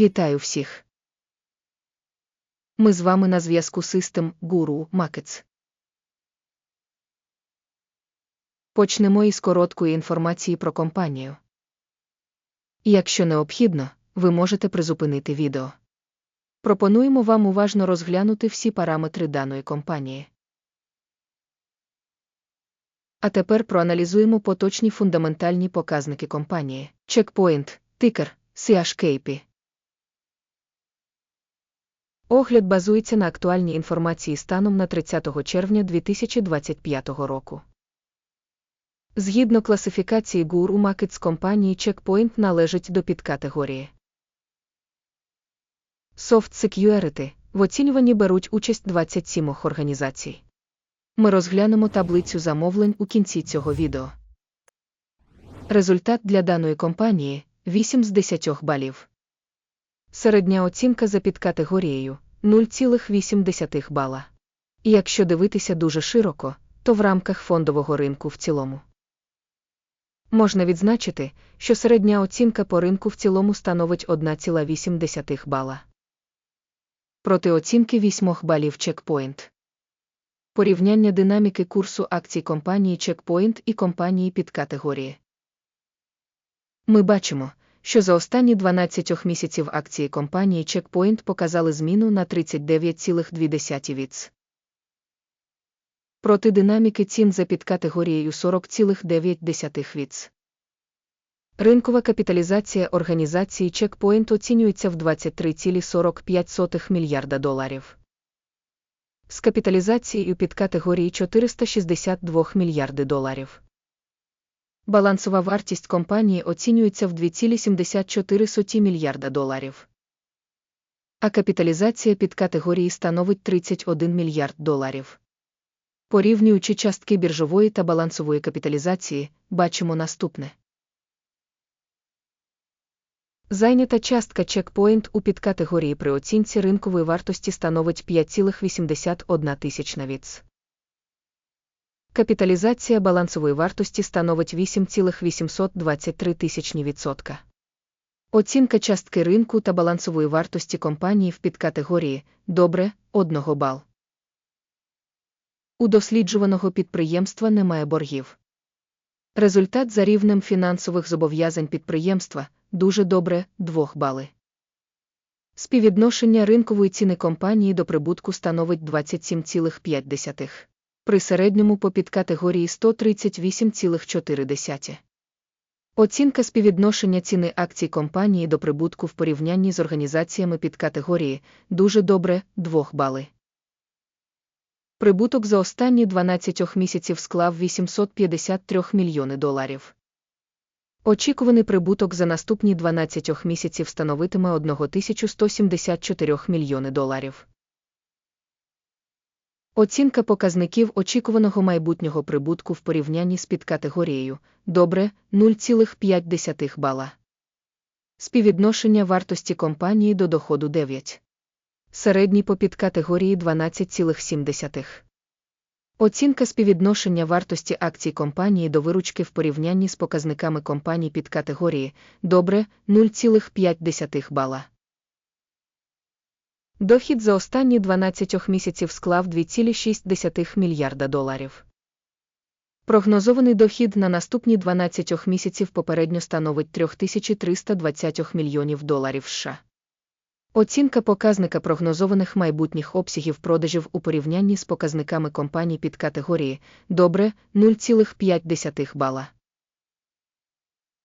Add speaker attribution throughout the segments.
Speaker 1: Вітаю всіх! Ми з вами на зв'язку System Guru Markets. Почнемо із короткої інформації про компанію. Якщо необхідно, ви можете призупинити відео. Пропонуємо вам уважно розглянути всі параметри даної компанії. А тепер проаналізуємо поточні фундаментальні показники компанії. Checkpoint, тикер, CHKP. Огляд базується на актуальній інформації станом на 30 червня 2025 року. Згідно класифікації Guru Markets компанії Checkpoint належить до підкатегорії. Soft Security в оцінюванні беруть участь 27 організацій. Ми розглянемо таблицю замовлень у кінці цього відео. Результат для даної компанії 8 з 10 балів. Середня оцінка за підкатегорією 0,8 бала. І якщо дивитися дуже широко, то в рамках фондового ринку в цілому. Можна відзначити, що середня оцінка по ринку в цілому становить 1,8 бала. Проти оцінки 8 балів Checkpoint. Порівняння динаміки курсу акцій компанії Checkpoint і компанії під категорії. Ми бачимо, що за останні 12 місяців акції компанії Checkpoint показали зміну на 39,2 віц. Проти динаміки цін за підкатегорією 40,9 віц. Ринкова капіталізація організації Checkpoint оцінюється в 23,45 мільярда доларів. З капіталізацією під категорії 462 мільярди доларів. Балансова вартість компанії оцінюється в 2,74 мільярда доларів. А капіталізація під категорії становить 31 мільярд доларів. Порівнюючи частки біржової та балансової капіталізації, бачимо наступне. Зайнята частка чекпоінт у підкатегорії при оцінці ринкової вартості становить 5,81 тисячна віц. Капіталізація балансової вартості становить 8,823 тисячні відсотка. Оцінка частки ринку та балансової вартості компанії в підкатегорії добре 1 бал. У досліджуваного підприємства немає боргів. Результат за рівнем фінансових зобов'язань підприємства дуже добре 2 бали. Співвідношення ринкової ціни компанії до прибутку становить 27,5 при середньому по підкатегорії 138,4. Оцінка співвідношення ціни акцій компанії до прибутку в порівнянні з організаціями підкатегорії дуже добре 2 бали. Прибуток за останні 12 місяців склав 853 мільйони доларів. Очікуваний прибуток за наступні 12 місяців становитиме 1174 мільйони доларів. Оцінка показників очікуваного майбутнього прибутку в порівнянні з підкатегорією добре 0,5 бала. Співвідношення вартості компанії до доходу 9. Середній по підкатегорії 12,7. Оцінка співвідношення вартості акцій компанії до виручки в порівнянні з показниками компаній під категорії добре 0,5 бала. Дохід за останні 12 місяців склав 2,6 мільярда доларів. Прогнозований дохід на наступні 12 місяців попередньо становить 3320 мільйонів доларів США. Оцінка показника прогнозованих майбутніх обсягів продажів у порівнянні з показниками компаній під категорії добре 0,5 бала.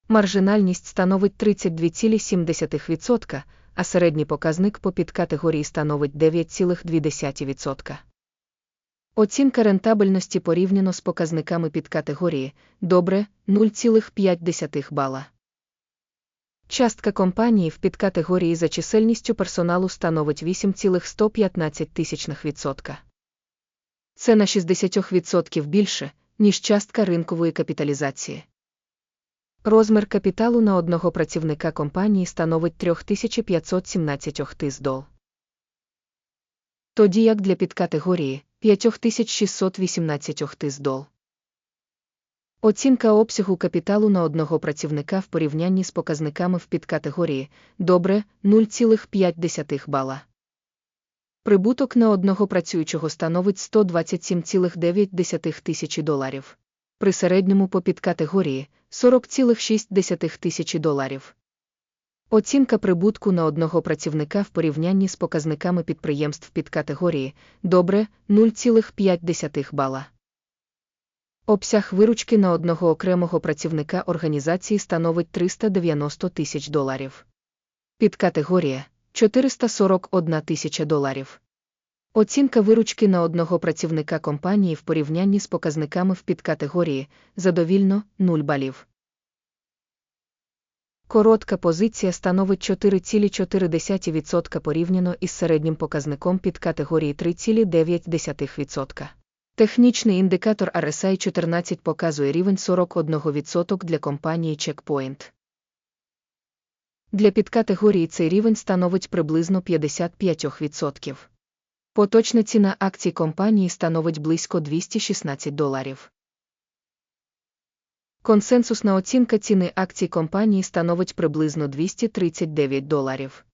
Speaker 1: Маржинальність становить 32,7%, а середній показник по підкатегорії становить 9,2%. Оцінка рентабельності порівняно з показниками підкатегорії добре 0,5 бала. Частка компанії в підкатегорії за чисельністю персоналу становить 8,115%. Це на 60% більше, ніж частка ринкової капіталізації. Розмір капіталу на одного працівника компанії становить 3517 тисдол. Тоді як для підкатегорії 5618 тисдол. Оцінка обсягу капіталу на одного працівника в порівнянні з показниками в підкатегорії добре 0,5 бала. Прибуток на одного працюючого становить 127,9 тисячі доларів. При середньому по підкатегорії 40,6 тисячі доларів. Оцінка прибутку на одного працівника в порівнянні з показниками підприємств підкатегорії добре 0,5 бала. Обсяг виручки на одного окремого працівника організації становить 390 тисяч доларів. Підкатегорія 441 тисяча доларів. Оцінка виручки на одного працівника компанії в порівнянні з показниками в підкатегорії задовільно 0 балів. Коротка позиція становить 4,4% порівняно із середнім показником підкатегорії 3,9%. Технічний індикатор RSI 14 показує рівень 41% для компанії Checkpoint. Для підкатегорії цей рівень становить приблизно 55%. Поточна ціна акцій компанії становить близько 216 доларів. Консенсусна оцінка ціни акцій компанії становить приблизно 239 доларів.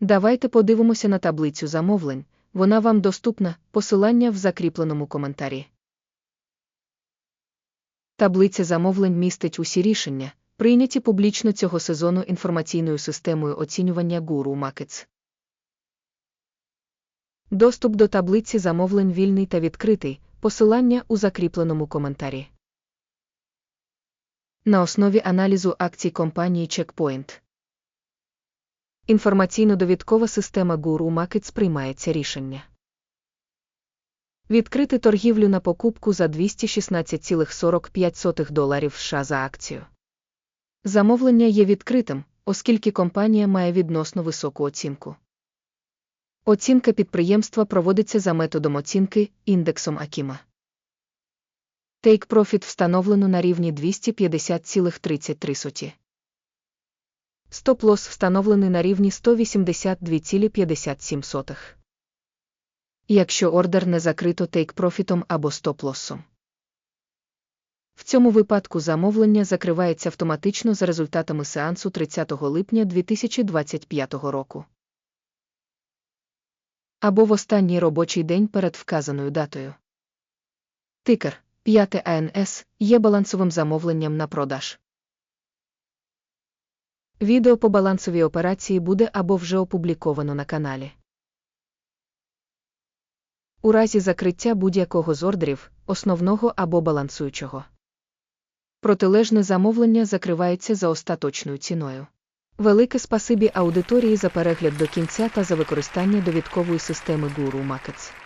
Speaker 1: Давайте подивимося на таблицю замовлень. Вона вам доступна, посилання в закріпленому коментарі. Таблиця замовлень містить усі рішення, прийняті публічно цього сезону інформаційною системою оцінювання Guru Markets. Доступ до таблиці замовлень вільний та відкритий, посилання у закріпленому коментарі. На основі аналізу акцій компанії Checkpoint. Інформаційно-довідкова система Guru Markets приймається рішення. Відкрити торгівлю на покупку за 216,45 доларів США за акцію. Замовлення є відкритим, оскільки компанія має відносно високу оцінку. Оцінка підприємства проводиться за методом оцінки індексом Акіма. Take Profit встановлено на рівні 250,33. Стоп-лосс встановлений на рівні 182,57. Якщо ордер не закрито тейк-профітом або стоп-лоссом. В цьому випадку замовлення закривається автоматично за результатами сеансу 30 липня 2025 року. Або в останній робочий день перед вказаною датою. Тикер 5 АНС є балансовим замовленням на продаж. Відео по балансовій операції буде або вже опубліковано на каналі. У разі закриття будь-якого з ордерів, основного або балансуючого. Протилежне замовлення закривається за остаточною ціною. Велике спасибі аудиторії за перегляд до кінця та за використання довідкової системи Guru Markets.